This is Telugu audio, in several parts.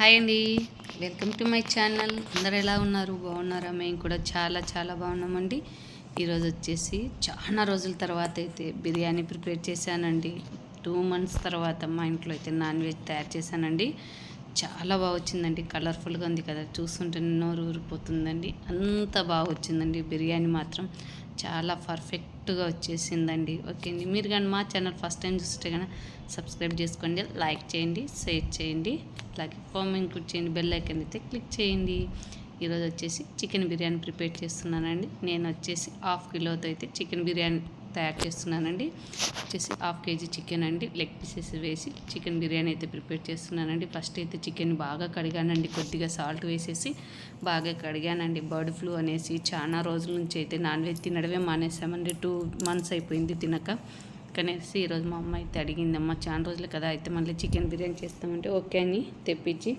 హాయ్ అండి. Welcome to my channel. అందరు ఎలా ఉన్నారు? బాగున్నారా? మేము కూడా చాలా చాలా బాగున్నామండి. ఈరోజు వచ్చేసి చాలా రోజుల తర్వాత అయితే బిర్యానీ ప్రిపేర్ చేశానండి. టూ మంత్స్ తర్వాత మా ఇంట్లో అయితే నాన్ వెజ్ తయారు చేశానండి. చాలా బాగా వచ్చిందండి. కలర్ఫుల్గా ఉంది కదా. చూస్తుంటే నోరు ఊరిపోతుందండి. అంత బాగా వచ్చిందండి బిర్యానీ మాత్రం. చాలా పర్ఫెక్ట్ పర్ఫెక్ట్గా వచ్చేసిందండి. ఓకే అండి మీరు కానీ మా ఛానల్ ఫస్ట్ టైం చూస్తే కానీ సబ్స్క్రైబ్ చేసుకోండి లైక్ చేయండి షేర్ చేయండి. అలాగే కామెంట్ కూడా చేయండి బెల్ ఐకన్ అయితే క్లిక్ చేయండి. ఈరోజు వచ్చేసి చికెన్ బిర్యానీ ప్రిపేర్ చేస్తున్నానండి. నేను వచ్చేసి హాఫ్ కిలోతో అయితే చికెన్ బిర్యానీ తయారు చేస్తున్నానండి. వచ్చేసి హాఫ్ కేజీ చికెన్ అండి. లెగ్ పీసెస్ వేసి చికెన్ బిర్యానీ అయితే ప్రిపేర్ చేస్తున్నానండి. ఫస్ట్ అయితే చికెన్ బాగా కడిగానండి. కొద్దిగా సాల్ట్ వేసేసి బాగా కడిగానండి. బర్డ్ ఫ్లూ అనేసి చాలా రోజుల నుంచి అయితే నాన్ వెజ్ తినడమే మానేసామండి. టూ మంత్స్ అయిపోయింది తినక. కనేసి ఈరోజు మా అమ్మ అయితే అడిగిందమ్మ చాలా రోజులు కదా అయితే మళ్ళీ చికెన్ బిర్యానీ చేస్తామంటే ఓకే అని తెప్పించి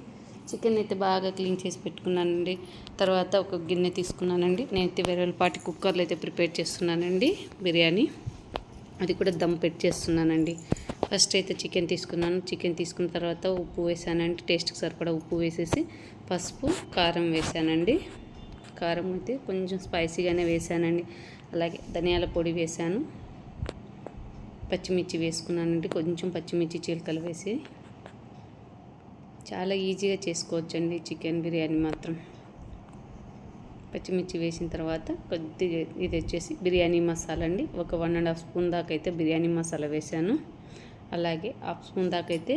చికెన్ అయితే బాగా క్లీన్ చేసి పెట్టుకున్నానండి. తర్వాత ఒక గిన్నె తీసుకున్నానండి. నేనైతే వేరే పాటి కుక్కర్లో అయితే ప్రిపేర్ చేస్తున్నానండి. బిర్యానీ. అది కూడా దమ్ పెట్టి చేస్తున్నానండి. ఫస్ట్ అయితే చికెన్ తీసుకున్నాను. చికెన్ తీసుకున్న తర్వాత ఉప్పు వేసానండి. టేస్ట్కి సరిపడా ఉప్పు వేసేసి పసుపు కారం వేసానండి. కారం అయితే కొంచెం స్పైసీగానే వేసానండి. అలాగే ధనియాల పొడి వేసాను. పచ్చిమిర్చి వేసుకున్నానండి. కొంచెం పచ్చిమిర్చి చీలకలు వేసి చాలా ఈజీగా చేసుకోవచ్చండి చికెన్ బిర్యానీ మాత్రం. పచ్చిమిర్చి వేసిన తర్వాత కొద్దిగా ఇది వచ్చేసి బిర్యానీ మసాలా అండి ఒక వన్ అండ్ హాఫ్ స్పూన్ దాకా అయితే బిర్యానీ మసాలా వేసాను అలాగే హాఫ్ స్పూన్ దాకా అయితే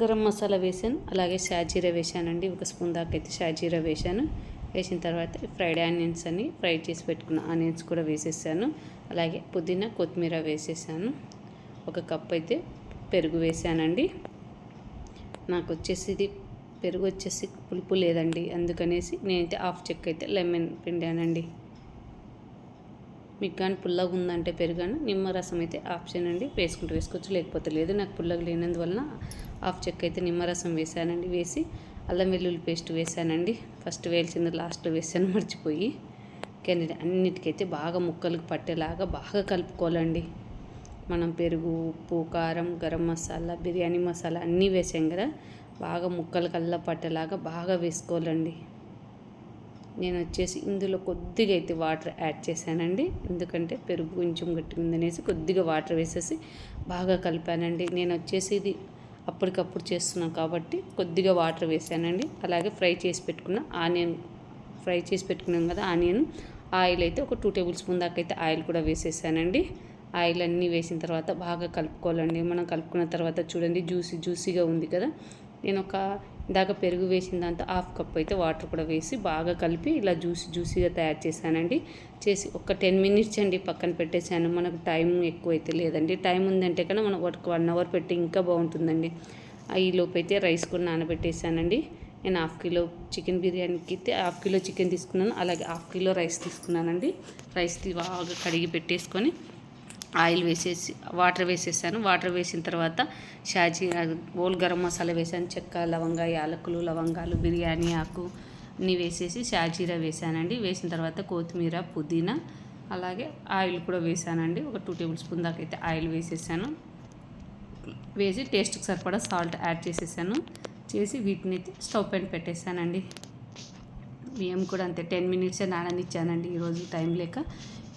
గరం మసాలా వేసాను అలాగే షాజీరా వేసానండి ఒక స్పూన్ దాకా అయితే షాజీరా వేసాను వేసిన తర్వాత ఫ్రైడ్ ఆనియన్స్ అని ఫ్రై చేసి పెట్టుకున్న ఆనియన్స్ కూడా వేసేసాను. అలాగే పుదీనా కొత్తిమీర వేసేసాను. ఒక కప్ అయితే పెరుగు వేసానండి నాకు వచ్చేసి ఇది పెరుగు వచ్చేసి పులుపు లేదండి. అందుకనేసి నేనైతే హాఫ్ చెక్ అయితే లెమన్ పిండానండి. మీకు కానీ పుల్లగా ఉందంటే పెరుగాను నిమ్మరసం అయితే ఆప్షన్ అండి. వేసుకుంటూ వేసుకోవచ్చు. లేకపోతే లేదు నాకు పుల్లగా లేనందువలన హాఫ్ చెక్క అయితే నిమ్మరసం వేసానండి వేసి అల్లం వెల్లుల్లి పేస్ట్ వేసానండి ఫస్ట్ వేల్చింది లాస్ట్లో వేసాను మర్చిపోయి. కానీ అన్నిటికైతే బాగా ముక్కలకు పట్టేలాగా బాగా కలుపుకోవాలండి. మనం పెరుగు ఉప్పు కారం గరం మసాలా బిర్యానీ మసాలా అన్నీ వేసాం కదా. బాగా ముక్కలు కల్లా పట్టేలాగా బాగా వేసుకోవాలండి. నేను వచ్చేసి ఇందులో కొద్దిగా అయితే వాటర్ యాడ్ చేశానండి. ఎందుకంటే పెరుగు కొంచెం గట్టిగా కొద్దిగా వాటర్ వేసేసి బాగా కలిపానండి. నేను వచ్చేసి ఇది అప్పటికప్పుడు చేస్తున్నాను కాబట్టి కొద్దిగా వాటర్ వేసానండి. అలాగే ఫ్రై చేసి పెట్టుకున్న ఆనియన్ ఫ్రై చేసి పెట్టుకున్నాం కదా ఆనియన్ ఆయిల్ అయితే ఒక టూ టేబుల్ స్పూన్ దాకా అయితే ఆయిల్ కూడా వేసేసానండి. ఆయిల్ అన్నీ వేసిన తర్వాత బాగా కలుపుకోవాలండి. మనం కలుపుకున్న తర్వాత చూడండి జ్యూసీ జ్యూసీగా ఉంది కదా. నేను ఒక ఇందాక పెరుగు వేసిన దాంతో హాఫ్ కప్ అయితే వాటర్ కూడా వేసి బాగా కలిపి ఇలా జ్యూస్ జ్యూసీగా తయారు చేశానండి. చేసి ఒక టెన్ మినిట్స్ అండి పక్కన పెట్టేశాను. మనకు టైం ఎక్కువ అయితే లేదండి. టైం ఉందంటే కన్నా మనం ఒక వన్ అవర్ పెట్టి ఇంకా బాగుంటుందండి. ఈ లోపు అయితే రైస్ కూడా నానబెట్టేసానండి నేను హాఫ్ కిలో చికెన్ బిర్యానీకి అయితే హాఫ్ కిలో చికెన్ తీసుకున్నాను. అలాగే హాఫ్ కిలో రైస్ తీసుకున్నానండి. రైస్ బాగా కడిగి పెట్టేసుకొని ఆయిల్ వేసేసి వాటర్ వేసేసాను. వాటర్ వేసిన తర్వాత షాజీ ఓల్ గరం మసాలా వేసాను. చెక్క లవంగా యాలకులు లవంగాలు బిర్యానీ ఆకు అన్నీ వేసేసి షాజీరా వేసానండి. వేసిన తర్వాత కొత్తిమీర పుదీనా అలాగే ఆయిల్ కూడా వేసానండి. ఒక టూ టేబుల్ స్పూన్ దాకా అయితే ఆయిల్ వేసేసాను. వేసి టేస్ట్కి సరిపడా సాల్ట్ యాడ్ చేసేసాను. చేసి వీటిని అయితే స్టవ్ పైన పెట్టేసానండి. బియ్యం కూడా అంతే టెన్ మినిట్సే నాననిచ్చానండి. ఈరోజు టైం లేక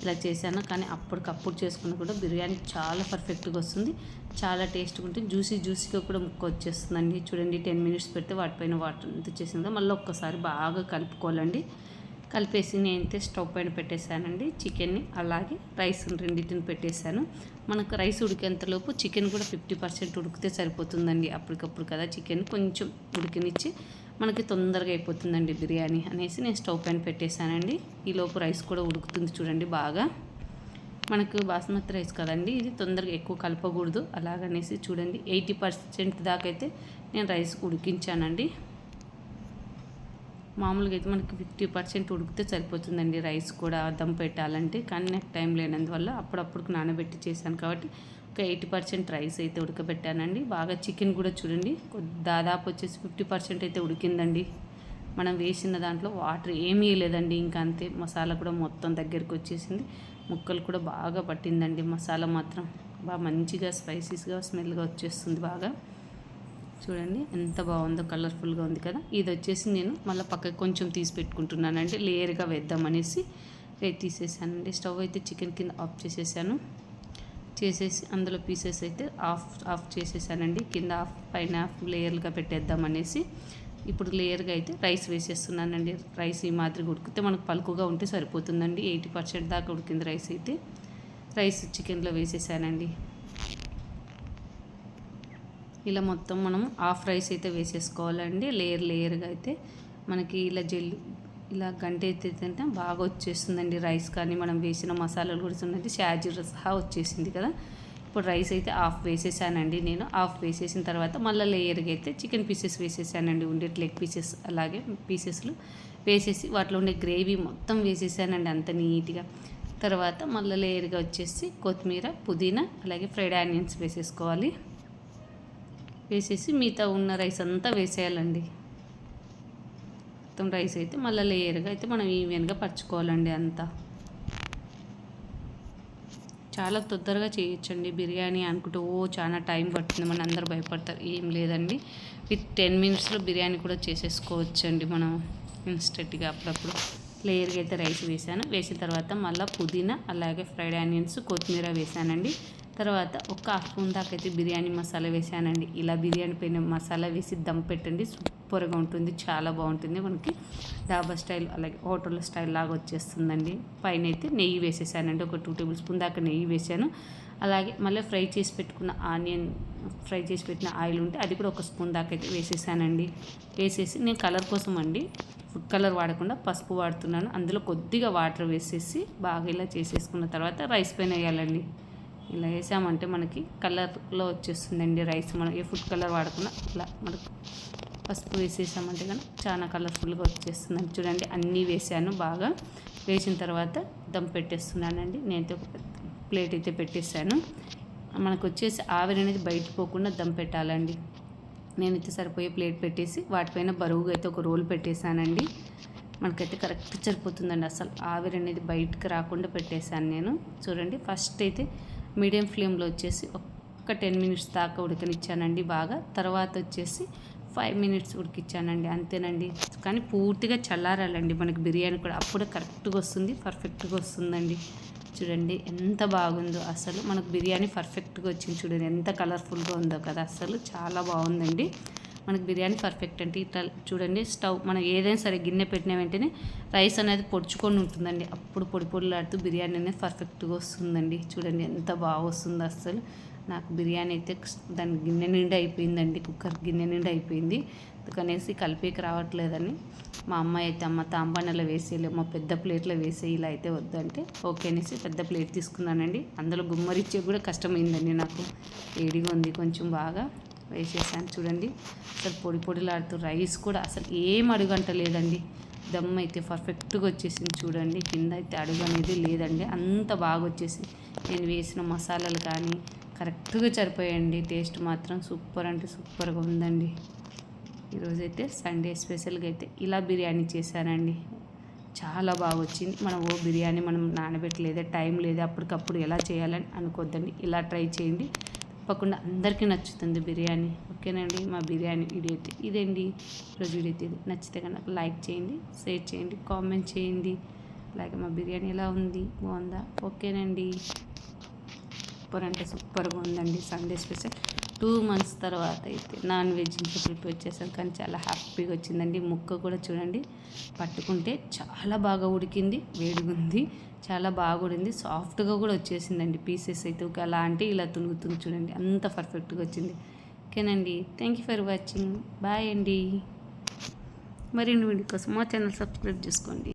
ఇలా చేశాను. కానీ అప్పటికప్పుడు చేసుకున్న కూడా బిర్యానీ చాలా పర్ఫెక్ట్గా వస్తుంది. చాలా టేస్ట్గా ఉంటుంది. జ్యూసీ జ్యూసీగా కూడా ముక్క వచ్చేస్తుందండి. చూడండి టెన్ మినిట్స్ పెడితే వాటిపైన వాటర్ ఎంత చేసిందో మళ్ళీ ఒక్కసారి బాగా కలుపుకోవాలండి. కలిపేసి నేనైతే స్టవ్ పైన పెట్టేశానండి చికెన్ని. అలాగే రైస్ రెండింటిని పెట్టేశాను. మనకు రైస్ ఉడికేంతలోపు చికెన్ కూడా ఫిఫ్టీ పర్సెంట్ ఉడికితే సరిపోతుందండి. అప్పటికప్పుడు కదా చికెన్ కొంచెం ఉడికినిచ్చి మనకి తొందరగా అయిపోతుందండి బిర్యానీ అనేసి నేను స్టవ్ పైన పెట్టేశానండి. ఈలోపు రైస్ కూడా ఉడుకుతుంది చూడండి బాగా. మనకు బాస్మతి రైస్ కదండి ఇది తొందరగా ఎక్కువ కలపకూడదు. అలాగనేసి చూడండి ఎయిటీ పర్సెంట్ దాకైతే అయితే నేను రైస్ ఉడికించానండి. మామూలుగా అయితే మనకి ఫిఫ్టీ పర్సెంట్ ఉడికితే సరిపోతుందండి రైస్ కూడా దమ్ పెట్టాలంటే కానీ నాకు టైం లేనందువల్ల అప్పుడప్పుడు నానబెట్టి చేశాను కాబట్టి ఒక ఎయిటీ పర్సెంట్ రైస్ అయితే ఉడకబెట్టానండి. బాగా చికెన్ కూడా చూడండి దాదాపు వచ్చేసి ఫిఫ్టీ పర్సెంట్ అయితే ఉడికిందండి. మనం వేసిన దాంట్లో వాటర్ ఏమీ లేదండి ఇంకా అంతే. మసాలా కూడా మొత్తం దగ్గరికి వచ్చేసింది. ముక్కలు కూడా బాగా పట్టిందండి మసాలా మాత్రం. బాగా మంచిగా స్పైసీస్గా స్మెల్గా వచ్చేస్తుంది బాగా. చూడండి ఎంత బాగుందో కలర్ఫుల్గా ఉంది కదా. ఇది వచ్చేసి నేను మళ్ళీ పక్కకి కొంచెం తీసి పెట్టుకుంటున్నాను అంటే లేయర్గా వేద్దామనేసి రేట్ తీసేసానండి. స్టవ్ అయితే చికెన్ కింద ఆఫ్ చేసేసాను. చేసేసి అందులో పీసెస్ అయితే ఆఫ్ ఆఫ్ చేసేసానండి. కింద ఆఫ్ పైన ఆఫ్ లేయర్గా పెట్టేద్దామనేసి ఇప్పుడు లేయర్గా అయితే రైస్ వేసేస్తున్నానండి. రైస్ ఈ మాదిరి ఉడికితే మనకు పలుకుగా ఉంటే సరిపోతుందండి. ఎయిటీ పర్సెంట్ దాకా ఉడికింది రైస్ అయితే. రైస్ చికెన్లో వేసేసానండి. ఇలా మొత్తం మనం హాఫ్ రైస్ అయితే వేసేసుకోవాలండి. లేయర్ లేయర్గా అయితే మనకి ఇలా జెల్ ఇలా గంట అయితే బాగా వచ్చేస్తుందండి రైస్. కానీ మనం వేసిన మసాలాలు కూడా ఉన్నది షాజీర సహా వచ్చేసింది కదా. ఇప్పుడు రైస్ అయితే హాఫ్ వేసేసానండి నేను. హాఫ్ వేసేసిన తర్వాత మళ్ళీ లేయర్గా అయితే చికెన్ పీసెస్ వేసేసానండి. ఉండే లెగ్ పీసెస్ అలాగే పీసెస్లు వేసేసి వాటిలో ఉండే గ్రేవీ మొత్తం వేసేసానండి అంత నీట్గా. తర్వాత మళ్ళీ లేయర్గా వచ్చేసి కొత్తిమీర పుదీనా అలాగే ఫ్రైడ్ ఆనియన్స్ వేసేసుకోవాలి. వేసేసి మిగతా ఉన్న రైస్ అంతా వేసేయాలండి. మొత్తం రైస్ అయితే మళ్ళీ లేయర్గా అయితే మనం ఈవెన్గా పరచుకోవాలండి అంతా. చాలా తొందరగా చేయొచ్చండి బిర్యానీ అనుకుంటే ఓ చాలా టైం పడుతుంది మన అందరు భయపడతారు ఏం లేదండి. విత్ టెన్ మినిట్స్లో బిర్యానీ కూడా చేసేసుకోవచ్చండి మనం ఇన్స్టెంట్గా అప్పుడప్పుడు. లేయర్గా అయితే రైస్ వేసాను వేసిన తర్వాత మళ్ళీ పుదీనా అలాగే ఫ్రైడ్ ఆనియన్స్ కొత్తిమీర వేసానండి. తర్వాత ఒక హాఫ్ స్పూన్ దాకైతే అయితే బిర్యానీ మసాలా వేసానండి ఇలా బిర్యానీ పైన మసాలా వేసి దమ్ పెట్టండి. సూపర్గా ఉంటుంది. చాలా బాగుంటుంది. మనకి డాబా స్టైల్ అలాగే హోటల్ స్టైల్ లాగా వచ్చేస్తుందండి. పైన అయితే నెయ్యి వేసేసానండి. ఒక టూ టేబుల్ స్పూన్ దాకా నెయ్యి వేసాను అలాగే మళ్ళీ ఫ్రై చేసి పెట్టుకున్న ఆనియన్ ఫ్రై చేసి పెట్టిన ఆయిల్ ఉంటే అది కూడా ఒక స్పూన్ దాకా అయితే వేసేసానండి. వేసేసి నేను కలర్ కోసం అండి ఫుడ్ కలర్ వాడకుండా పసుపు వాడుతున్నాను. అందులో కొద్దిగా వాటర్ వేసేసి బాగా ఇలా చేసేసుకున్న తర్వాత రైస్ పైన వేయాలండి. ఇలా వేసామంటే మనకి కలర్లో వచ్చేస్తుందండి రైస్ మనం ఏ ఫుడ్ కలర్ వాడకుండా ఇలా మనకు పసుపు వేసేసామంటే కానీ చాలా కలర్ఫుల్గా వచ్చేస్తుందండి. చూడండి అన్నీ వేసాను. బాగా వేసిన తర్వాత దమ్ పెట్టేస్తున్నానండి. నేనైతే ఒక ప్లేట్ అయితే పెట్టేశాను. మనకు వచ్చేసి ఆవిరి అనేది బయట పోకుండా దమ్ పెట్టాలండి. నేనైతే సరిపోయే ప్లేట్ పెట్టేసి వాటిపైన బరువుగా అయితే ఒక రోల్ పెట్టేశానండి. మనకైతే కరెక్ట్ సరిపోతుందండి. అసలు ఆవిరి అనేది బయటకు రాకుండా పెట్టేశాను నేను. చూడండి ఫస్ట్ అయితే మీడియం ఫ్లేమ్లో వచ్చేసి ఒక్క టెన్ మినిట్స్ దాకా ఉడకనిచ్చానండి బాగా. తర్వాత వచ్చేసి ఫైవ్ మినిట్స్ ఉడికిచ్చానండి అంతేనండి. కానీ పూర్తిగా చల్లారాలండి మనకి బిర్యానీ కూడా. అప్పుడే కరెక్ట్గా వస్తుంది పర్ఫెక్ట్గా వస్తుందండి. చూడండి ఎంత బాగుందో అసలు. మనకు బిర్యానీ పర్ఫెక్ట్గా వచ్చింది చూడండి. ఎంత కలర్ఫుల్గా ఉందో కదా అసలు. చాలా బాగుందండి. మనకి బిర్యానీ పర్ఫెక్ట్ అంటే ఇట్లా చూడండి స్టవ్ మనం ఏదైనా సరే గిన్నె పెట్టిన వెంటనే రైస్ అనేది పొడుచుకొని ఉంటుందండి. అప్పుడు పొడి పొడిలాడుతూ బిర్యానీ అనేది పర్ఫెక్ట్గా వస్తుందండి. చూడండి ఎంత బాగా వస్తుందో అసలు నాకు బిర్యానీ అయితే దాని గిన్నె నిండా అయిపోయిందండి. కుక్కర్ గిన్నె నిండా అయిపోయింది. అందుకనేసి కలిపేకి రావట్లేదని మా అమ్మాయి అయితే అమ్మ తాంబానలో వేసేయలే మా పెద్ద ప్లేట్లో వేసే ఇలా అయితే వద్దంటే ఓకే అనేసి పెద్ద ప్లేట్ తీసుకున్నానండి. అందులో గుమ్మరిచ్చే కూడా కష్టమైందండి నాకు. వేడిగా ఉంది కొంచెం బాగా. వేసేసాను చూడండి. అసలు పొడి పొడిలాడుతూ రైస్ కూడా అసలు ఏం అడుగంట లేదండి దమ్ అయితే పర్ఫెక్ట్గా వచ్చేసింది చూడండి. కింద అయితే అడుగు అనేది లేదండి. అంత బాగా వచ్చేసి నేను వేసిన మసాలాలు కానీ కరెక్ట్గా సరిపోయండి టేస్ట్ మాత్రం సూపర్ అంటే సూపర్గా ఉందండి. ఈరోజైతే సండే స్పెషల్గా అయితే ఇలా బిర్యానీ చేశానండి. చాలా బాగా వచ్చింది. మనం ఓ బిర్యానీ మనం నానబెట్టలేదే? టైం లేదా? అప్పటికప్పుడు ఎలా చేయాలని అనుకోద్దండి. ఇలా ట్రై చేయండి. తప్పకుండా అందరికీ నచ్చుతుంది బిర్యానీ. ఓకేనండి? మా బిర్యానీ వీడియో అయితే ఇదండి ఈరోజు వీడియో ఇది. నచ్చితే కనుక లైక్ చేయండి షేర్ చేయండి కామెంట్ చేయండి. అలాగే మా బిర్యానీ ఎలా ఉంది? బాగుందా? ఓకేనండి. సూపర్ అంటే సూపర్గా ఉందండి సండే స్పెషల్. టూ మంత్స్ తర్వాత అయితే నాన్ వెజ్ ఇంట్లో ప్రిపేర్ చేశాను కానీ చాలా హ్యాపీగా వచ్చిందండి. ముక్క కూడా చూడండి పట్టుకుంటే చాలా బాగా ఉడికింది వేడిగుంది చాలా బాగా ఉడింది సాఫ్ట్గా కూడా వచ్చేసిందండి పీసెస్ అయితే. అలా అంటే ఇలా తునుగుతుంది చూడండి అంత పర్ఫెక్ట్గా వచ్చింది. ఓకేనండి thank you for watching. Bye అండి. మరిన్ని వీడియో కోసం మా ఛానల్ సబ్స్క్రైబ్ చేసుకోండి.